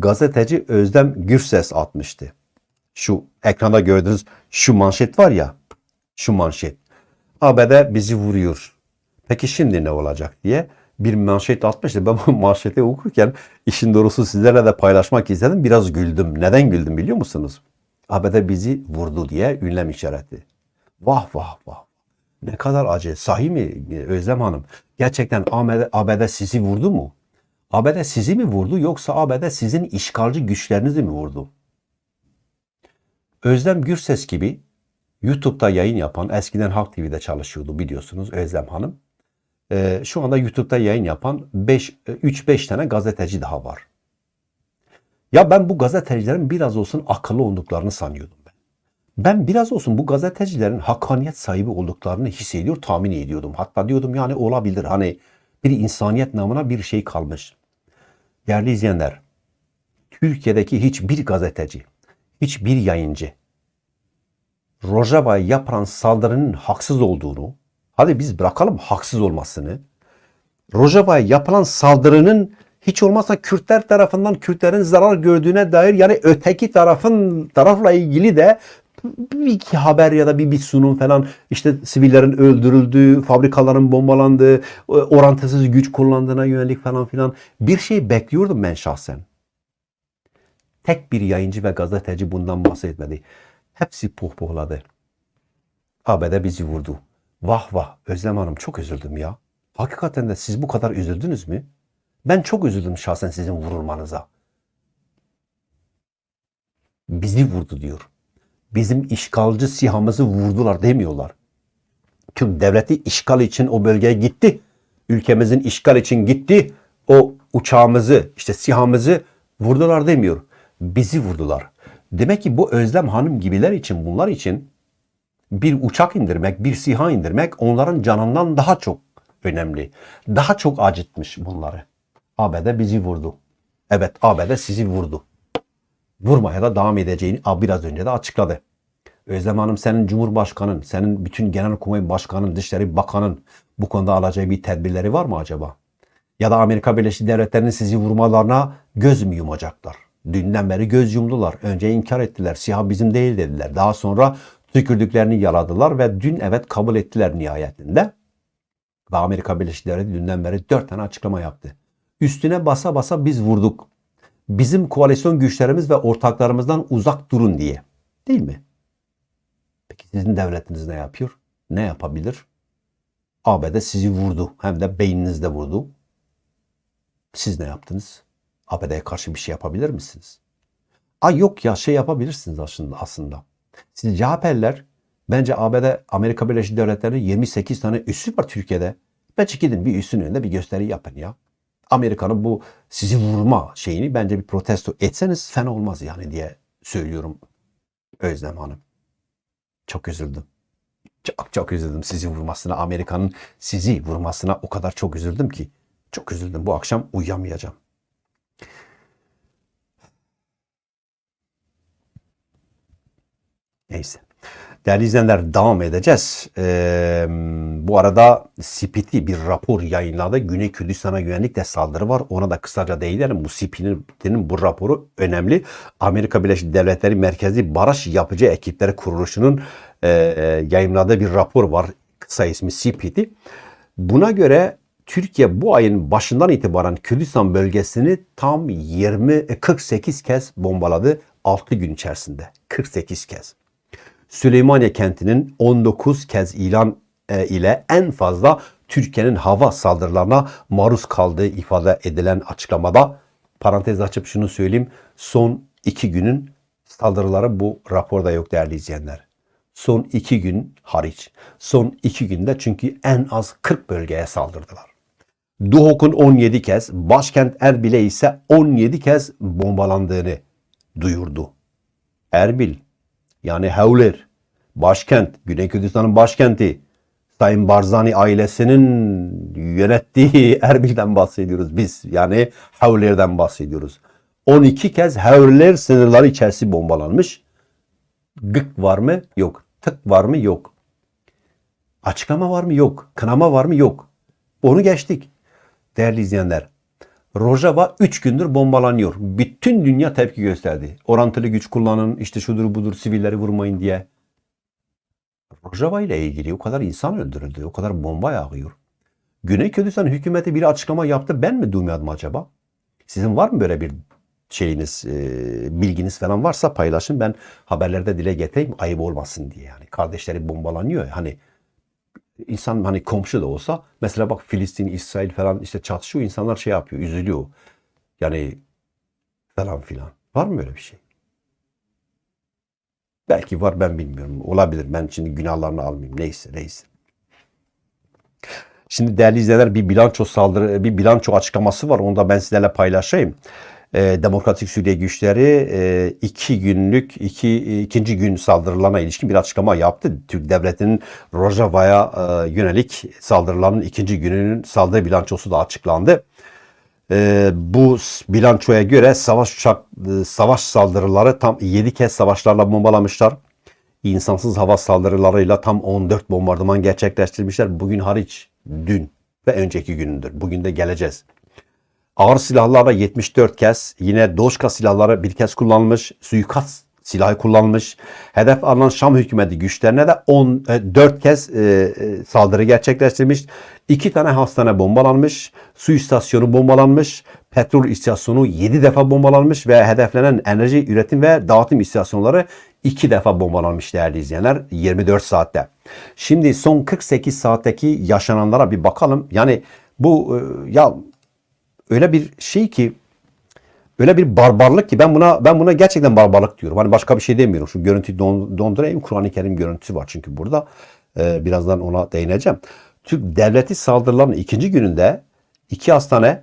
gazeteci Özlem Gürses atmıştı. Şu ekranda gördüğünüz şu manşet var ya, şu manşet. ABD bizi vuruyor. Peki şimdi ne olacak diye bir manşet atmıştı. Ben bu manşeti okurken işin doğrusu sizlerle de paylaşmak istedim. Biraz güldüm. Neden güldüm biliyor musunuz? ABD bizi vurdu diye ünlem işareti. Vah vah vah. Ne kadar acı. Sahi mi Özlem Hanım? Gerçekten ABD, sizi vurdu mu? ABD sizi mi vurdu yoksa ABD sizin işgalci güçlerinizi mi vurdu? Özlem Gürses gibi YouTube'da yayın yapan, eskiden Halk TV'de çalışıyordu biliyorsunuz Özlem Hanım. Ee, şu anda YouTube'da yayın yapan 3-5 tane gazeteci daha var. Ya ben bu gazetecilerin biraz olsun akıllı olduklarını sanıyordum ben. Ben biraz olsun bu gazetecilerin hakkaniyet sahibi olduklarını hissediyor, tahmin ediyordum. Hatta diyordum yani olabilir hani bir insaniyet namına bir şey kalmış. Değerli izleyenler, Türkiye'deki hiçbir gazeteci, hiçbir yayıncı Rojava'ya yapılan saldırının haksız olduğunu, hadi biz bırakalım haksız olmasını, Rojava'ya yapılan saldırının hiç olmazsa Kürtler tarafından Kürtlerin zarar gördüğüne dair yani öteki tarafın tarafla ilgili de bir iki haber ya da bir, bir sunum falan işte sivillerin öldürüldüğü, fabrikaların bombalandığı, orantısız güç kullandığına yönelik falan filan bir şey bekliyordum ben şahsen. Tek bir yayıncı ve gazeteci bundan bahsetmedi. Hepsi pohpohladı. ABD bizi vurdu. Vah vah Özlem Hanım çok üzüldüm ya. Hakikaten de siz bu kadar üzüldünüz mü? Ben çok üzüldüm şahsen sizin vurulmanıza. Bizi vurdu diyor. Bizim işgalci sihamızı vurdular demiyorlar. Türk devleti işgal için o bölgeye gitti. Ülkemizin işgal için gitti. O uçağımızı, işte sihamızı vurdular demiyor. Bizi vurdular. Demek ki bu Özlem Hanım gibiler için, bunlar için bir uçak indirmek, bir siha indirmek onların canından daha çok önemli. Daha çok acıtmış bunları. ABD bizi vurdu. Evet ABD sizi vurdu. Vurmaya da devam edeceğini biraz önce de açıkladı. Özlem Hanım senin Cumhurbaşkanın, senin bütün Genelkurmay Başkanın, Dışişleri Bakanın bu konuda alacağı bir tedbirleri var mı acaba? Ya da Amerika Birleşik Devletleri'nin sizi vurmalarına göz mü yumacaklar? Dünden beri göz yumdular. Önce inkar ettiler. Siyah bizim değil dediler. Daha sonra tükürdüklerini yaladılar ve dün evet kabul ettiler nihayetinde. Ve Amerika Birleşik Devletleri dünden beri dört tane açıklama yaptı. Üstüne basa basa biz vurduk. Bizim koalisyon güçlerimiz ve ortaklarımızdan uzak durun diye. Değil mi? Peki sizin devletiniz ne yapıyor? Ne yapabilir? ABD sizi vurdu. Hem de beyninizde vurdu. Siz ne yaptınız? ABD'ye karşı bir şey yapabilir misiniz? Ay yok ya şey yapabilirsiniz aslında. aslında. Siz CHP'liler bence ABD Amerika Birleşik Devletleri'nin 28 tane üssü var Türkiye'de. Bence gidin bir üssün önünde bir gösteri yapın ya. Amerika'nın bu sizi vurma şeyini bence bir protesto etseniz fena olmaz yani diye söylüyorum Özlem Hanım. Çok üzüldüm. Çok çok üzüldüm sizi vurmasına. Amerika'nın sizi vurmasına o kadar çok üzüldüm ki. Çok üzüldüm. Bu akşam uyuyamayacağım. Neyse. Değerli izleyenler devam edeceğiz. Ee, bu arada CPT bir rapor yayınladı. Güney Kürdistan'a yönelik de saldırı var. Ona da kısaca değinelim. Bu CPT'nin bu raporu önemli. Amerika Birleşik Devletleri Merkezi Baraj Yapıcı Ekipleri Kuruluşu'nun e, yayınladığı bir rapor var. Kısa ismi CPT. Buna göre Türkiye bu ayın başından itibaren Kürdistan bölgesini tam 20 48 kez bombaladı 6 gün içerisinde. 48 kez. Süleymaniye kentinin 19 kez ilan e, ile en fazla Türkiye'nin hava saldırılarına maruz kaldığı ifade edilen açıklamada parantez açıp şunu söyleyeyim. Son iki günün saldırıları bu raporda yok değerli izleyenler. Son iki gün hariç. Son iki günde çünkü en az 40 bölgeye saldırdılar. Duhok'un 17 kez, başkent Erbil'e ise 17 kez bombalandığını duyurdu. Erbil yani Hevler, başkent, Güney Kürdistan'ın başkenti, Sayın Barzani ailesinin yönettiği Erbil'den bahsediyoruz biz. Yani Hevler'den bahsediyoruz. 12 kez Hevler sınırları içerisi bombalanmış. Gık var mı? Yok. Tık var mı? Yok. Açıklama var mı? Yok. Kınama var mı? Yok. Onu geçtik. Değerli izleyenler, Rojava 3 gündür bombalanıyor. Bütün dünya tepki gösterdi. Orantılı güç kullanın, işte şudur budur sivilleri vurmayın diye. Rojava ile ilgili o kadar insan öldürüldü, o kadar bomba yağıyor. Güney Kürdistan hükümeti bir açıklama yaptı. Ben mi duymadım acaba? Sizin var mı böyle bir şeyiniz, e, bilginiz falan varsa paylaşın. Ben haberlerde dile getireyim ayıp olmasın diye. Yani kardeşleri bombalanıyor. Hani insan hani komşu da olsa mesela bak Filistin, İsrail falan işte çatışıyor. insanlar şey yapıyor, üzülüyor. Yani falan filan. Var mı öyle bir şey? Belki var ben bilmiyorum. Olabilir. Ben şimdi günahlarını almayayım. Neyse neyse. Şimdi değerli izleyenler bir bilanço saldırı, bir bilanço açıklaması var. Onu da ben sizlerle paylaşayım. Ee, Demokratik Suriye güçleri e, iki günlük, iki, ikinci gün saldırılarına ilişkin bir açıklama yaptı. Türk Devleti'nin Rojava'ya e, yönelik saldırıların ikinci gününün saldırı bilançosu da açıklandı. Ee, bu bilançoya göre savaş uçak, e, savaş saldırıları tam 7 kez savaşlarla bombalamışlar. İnsansız hava saldırılarıyla tam 14 bombardıman gerçekleştirmişler. Bugün hariç dün ve önceki günündür. Bugün de geleceğiz. Ağır silahlarla 74 kez, yine Doşka silahları bir kez kullanılmış, suikast silahı kullanılmış. Hedef alınan Şam hükümeti güçlerine de 14 kez e, e, saldırı gerçekleştirmiş. İki tane hastane bombalanmış, su istasyonu bombalanmış, petrol istasyonu 7 defa bombalanmış ve hedeflenen enerji üretim ve dağıtım istasyonları 2 defa bombalanmış değerli izleyenler 24 saatte. Şimdi son 48 saatteki yaşananlara bir bakalım. Yani bu e, ya öyle bir şey ki öyle bir barbarlık ki ben buna ben buna gerçekten barbarlık diyorum. Hani başka bir şey demiyorum. Şu görüntüyü don, dondurayım. Kur'an-ı Kerim görüntüsü var çünkü burada. Ee, birazdan ona değineceğim. Türk devleti saldırılarının ikinci gününde iki hastane,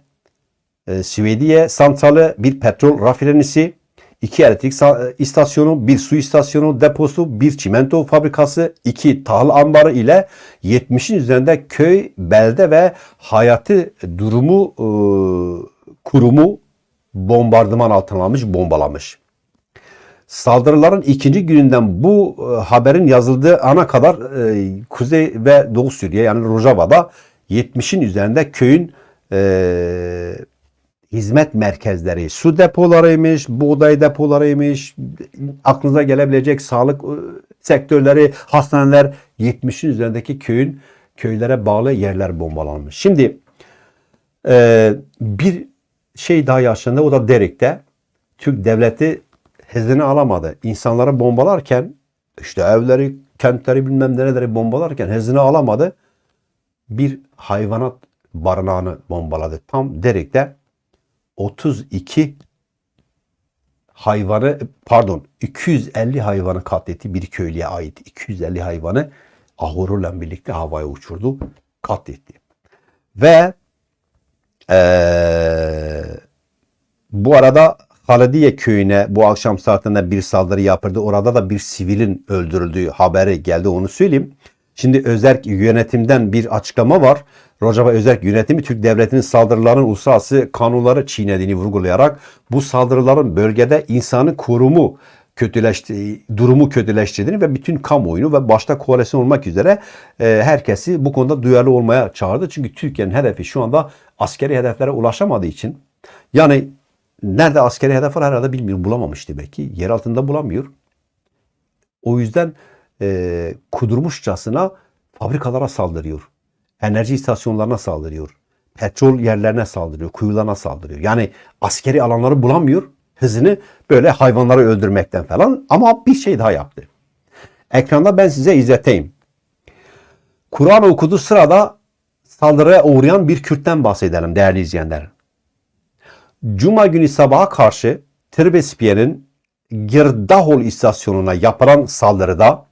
e, Süveydiye santralı, bir petrol rafinerisi, iki elektrik e, istasyonu, bir su istasyonu deposu, bir çimento fabrikası, iki tahıl ambarı ile 70'in üzerinde köy, belde ve hayatı durumu e, kurumu bombardıman altına almış, bombalamış. Saldırıların ikinci gününden bu e, haberin yazıldığı ana kadar e, Kuzey ve Doğu Suriye yani Rojava'da 70'in üzerinde köyün e, hizmet merkezleri, su depolarıymış, buğday depolarıymış, aklınıza gelebilecek sağlık e, sektörleri, hastaneler 70'in üzerindeki köyün köylere bağlı yerler bombalanmış. Şimdi e, bir şey daha yaşandı o da Derek'te. Türk devleti hezini alamadı. İnsanları bombalarken işte evleri, kentleri bilmem nereleri bombalarken hezini alamadı. Bir hayvanat barınağını bombaladı. Tam Derek'te 32 hayvanı pardon 250 hayvanı katletti bir köylüye ait 250 hayvanı ahuruyla birlikte havaya uçurdu katletti. Ve eee, bu arada Halidiye köyüne bu akşam saatinde bir saldırı yapıldı. Orada da bir sivilin öldürüldüğü haberi geldi onu söyleyeyim. Şimdi özerk yönetimden bir açıklama var. Rojava Özerk Yönetimi Türk Devleti'nin saldırıların uluslararası kanunları çiğnediğini vurgulayarak bu saldırıların bölgede insanı korumu kötüleşti, durumu kötüleştirdiğini ve bütün kamuoyunu ve başta koalisyon olmak üzere e, herkesi bu konuda duyarlı olmaya çağırdı. Çünkü Türkiye'nin hedefi şu anda askeri hedeflere ulaşamadığı için yani nerede askeri hedef var herhalde bilmiyorum bulamamış demek ki. Yer altında bulamıyor. O yüzden e, kudurmuşçasına fabrikalara saldırıyor. Enerji istasyonlarına saldırıyor. Petrol yerlerine saldırıyor. Kuyularına saldırıyor. Yani askeri alanları bulamıyor. Hızını böyle hayvanları öldürmekten falan. Ama bir şey daha yaptı. Ekranda ben size izleteyim. Kur'an okuduğu sırada saldırıya uğrayan bir Kürt'ten bahsedelim değerli izleyenler. Cuma günü sabaha karşı Tirbespiye'nin Girdahol istasyonuna yapılan saldırıda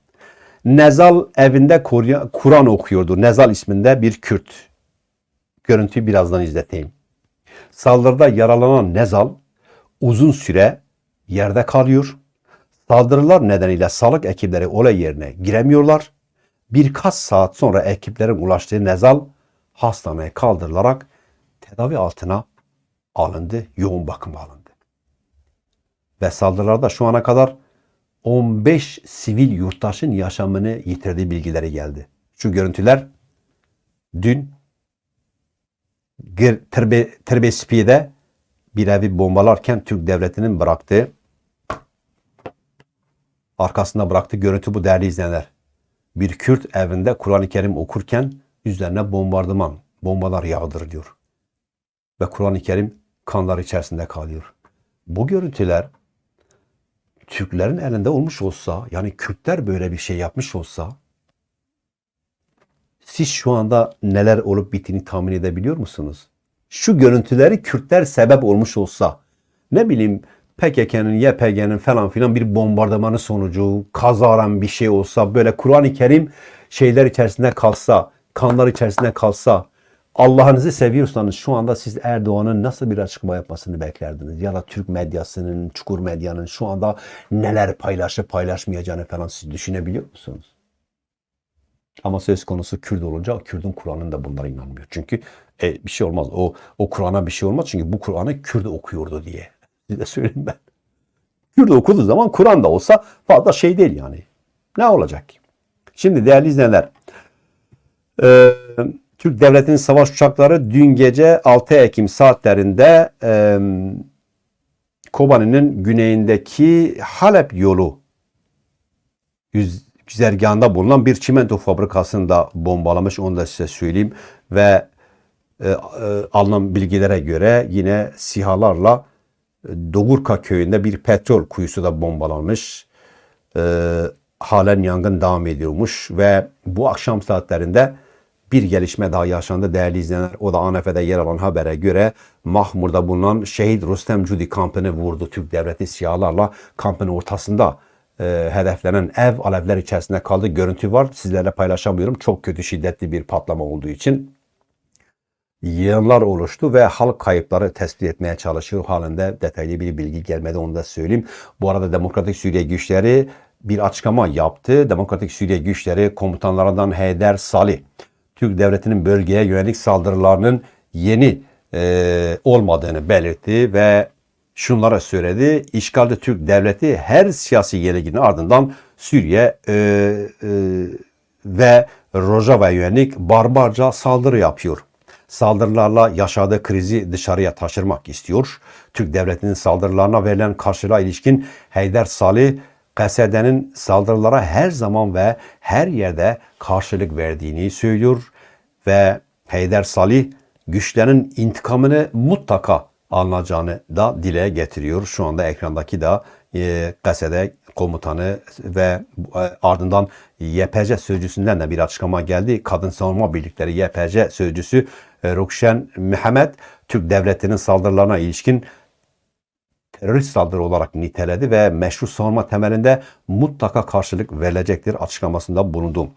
Nezal evinde Kur- Kur'an okuyordu. Nezal isminde bir Kürt. Görüntüyü birazdan izleteyim. Saldırıda yaralanan Nezal uzun süre yerde kalıyor. Saldırılar nedeniyle sağlık ekipleri olay yerine giremiyorlar. Birkaç saat sonra ekiplerin ulaştığı Nezal hastaneye kaldırılarak tedavi altına alındı, yoğun bakıma alındı. Ve saldırılarda şu ana kadar 15 sivil yurttaşın yaşamını yitirdiği bilgileri geldi. Şu görüntüler dün Terbe, Terbespi'de bir evi bombalarken Türk devletinin bıraktığı arkasında bıraktığı görüntü bu değerli izleyenler. Bir Kürt evinde Kur'an-ı Kerim okurken üzerine bombardıman, bombalar yağdırılıyor. Ve Kur'an-ı Kerim kanlar içerisinde kalıyor. Bu görüntüler Türklerin elinde olmuş olsa, yani Kürtler böyle bir şey yapmış olsa, siz şu anda neler olup bittiğini tahmin edebiliyor musunuz? Şu görüntüleri Kürtler sebep olmuş olsa, ne bileyim PKK'nın, YPG'nin falan filan bir bombardımanı sonucu kazaran bir şey olsa, böyle Kur'an-ı Kerim şeyler içerisinde kalsa, kanlar içerisinde kalsa, Allah'ınızı seviyorsanız şu anda siz Erdoğan'ın nasıl bir açıklama yapmasını beklerdiniz? Ya da Türk medyasının, Çukur medyanın şu anda neler paylaşıp paylaşmayacağını falan siz düşünebiliyor musunuz? Ama söz konusu Kürt olunca Kürt'ün Kur'an'ın da bunlara inanmıyor. Çünkü e, bir şey olmaz. O o Kur'an'a bir şey olmaz. Çünkü bu Kur'an'ı Kürt okuyordu diye. Size söyleyeyim ben. Kürt okuduğu zaman Kur'an da olsa fazla şey değil yani. Ne olacak ki? Şimdi değerli izleyenler. e, Türk Devleti'nin savaş uçakları dün gece 6 Ekim saatlerinde e, Kobani'nin güneyindeki Halep yolu güzergahında bulunan bir çimento fabrikasını da bombalamış. Onu da size söyleyeyim. Ve e, e, alınan bilgilere göre yine sihalarla e, Dogurka köyünde bir petrol kuyusu da bombalanmış. E, halen yangın devam ediyormuş ve bu akşam saatlerinde bir gelişme daha yaşandı değerli izleyenler. O da ANF'de yer alan habere göre Mahmur'da bulunan Şehit Rüstem Cudi kampını vurdu. Türk devleti siyahlarla kampın ortasında e, hedeflenen ev alevler içerisinde kaldı. Görüntü var. Sizlerle paylaşamıyorum. Çok kötü şiddetli bir patlama olduğu için yığınlar oluştu ve halk kayıpları tespit etmeye çalışıyor. Halinde detaylı bir bilgi gelmedi onu da söyleyeyim. Bu arada Demokratik Suriye güçleri bir açıklama yaptı. Demokratik Suriye güçleri komutanlarından Heyder Salih, Türk devletinin bölgeye yönelik saldırılarının yeni e, olmadığını belirtti ve şunlara söyledi. İşgalci Türk devleti her siyasi yenilginin ardından Suriye e, e, ve Rojava'ya yönelik barbarca saldırı yapıyor. Saldırılarla yaşadığı krizi dışarıya taşırmak istiyor. Türk devletinin saldırılarına verilen karşılığa ilişkin Heyder Salih, KSD'nin saldırılara her zaman ve her yerde karşılık verdiğini söylüyor ve Heyder Salih güçlerin intikamını mutlaka alınacağını da dile getiriyor. Şu anda ekrandaki da e, komutanı ve ardından YPC sözcüsünden de bir açıklama geldi. Kadın Savunma Birlikleri YPC sözcüsü e, Rukşen Mehmet Türk devletinin saldırılarına ilişkin terörist saldırı olarak niteledi ve meşru savunma temelinde mutlaka karşılık verilecektir açıklamasında bulundu.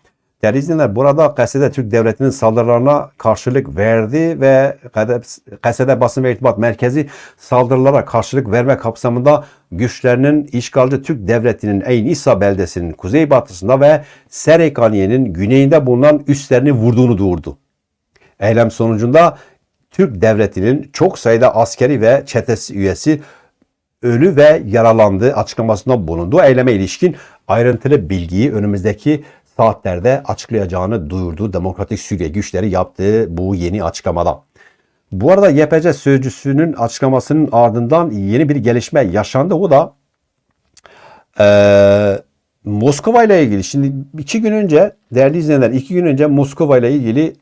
İzleyenler burada KSD Türk Devleti'nin saldırılarına karşılık verdi ve KSD Basın ve İrtibat Merkezi saldırılara karşılık verme kapsamında güçlerinin işgalci Türk Devleti'nin Eyn İsa beldesinin kuzeybatısında ve Serekaniye'nin güneyinde bulunan üslerini vurduğunu duyurdu. Eylem sonucunda Türk Devleti'nin çok sayıda askeri ve çetesi üyesi ölü ve yaralandığı açıklamasında bulundu. Eyleme ilişkin ayrıntılı bilgiyi önümüzdeki saatlerde açıklayacağını duyurdu Demokratik Suriye güçleri yaptığı bu yeni açıklamada. Bu arada YPC sözcüsünün açıklamasının ardından yeni bir gelişme yaşandı. O da eee Moskova ile ilgili şimdi iki gün önce değerli izleyenler iki gün önce Moskova ile ilgili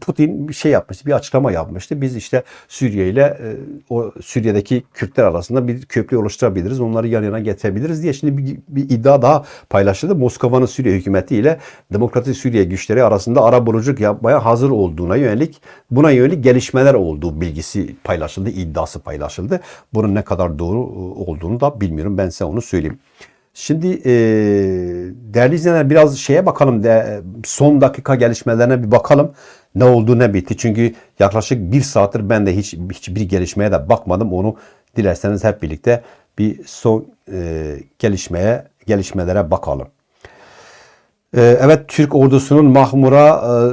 Putin bir şey yapmıştı bir açıklama yapmıştı. Biz işte Suriye ile e, o Suriye'deki Kürtler arasında bir köprü oluşturabiliriz. Onları yan yana getirebiliriz diye şimdi bir, bir iddia daha paylaşıldı. Moskova'nın Suriye hükümeti ile Demokratik Suriye güçleri arasında ara buluculuk yapmaya hazır olduğuna yönelik buna yönelik gelişmeler olduğu bilgisi paylaşıldı, iddiası paylaşıldı. Bunun ne kadar doğru olduğunu da bilmiyorum. Ben size onu söyleyeyim. Şimdi e, değerli izleyenler biraz şeye bakalım de son dakika gelişmelerine bir bakalım. Ne oldu ne bitti. Çünkü yaklaşık bir saattir ben de hiç hiçbir gelişmeye de bakmadım. Onu dilerseniz hep birlikte bir son e, gelişmeye gelişmelere bakalım. E, evet Türk ordusunun Mahmur'a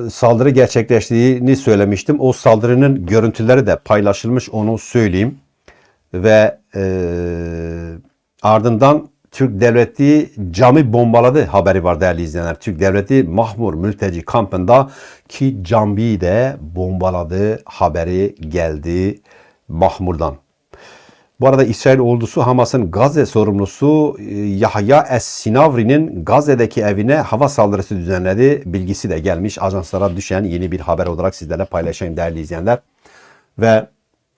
e, saldırı gerçekleştiğini söylemiştim. O saldırının görüntüleri de paylaşılmış onu söyleyeyim. Ve e, ardından Türk devleti cami bombaladı haberi var değerli izleyenler. Türk devleti Mahmur mülteci kampında ki camiyi de bombaladı haberi geldi Mahmur'dan. Bu arada İsrail ordusu Hamas'ın Gazze sorumlusu e, Yahya Es-Sinavri'nin Gazze'deki evine hava saldırısı düzenledi. Bilgisi de gelmiş. Ajanslara düşen yeni bir haber olarak sizlerle paylaşayım değerli izleyenler. Ve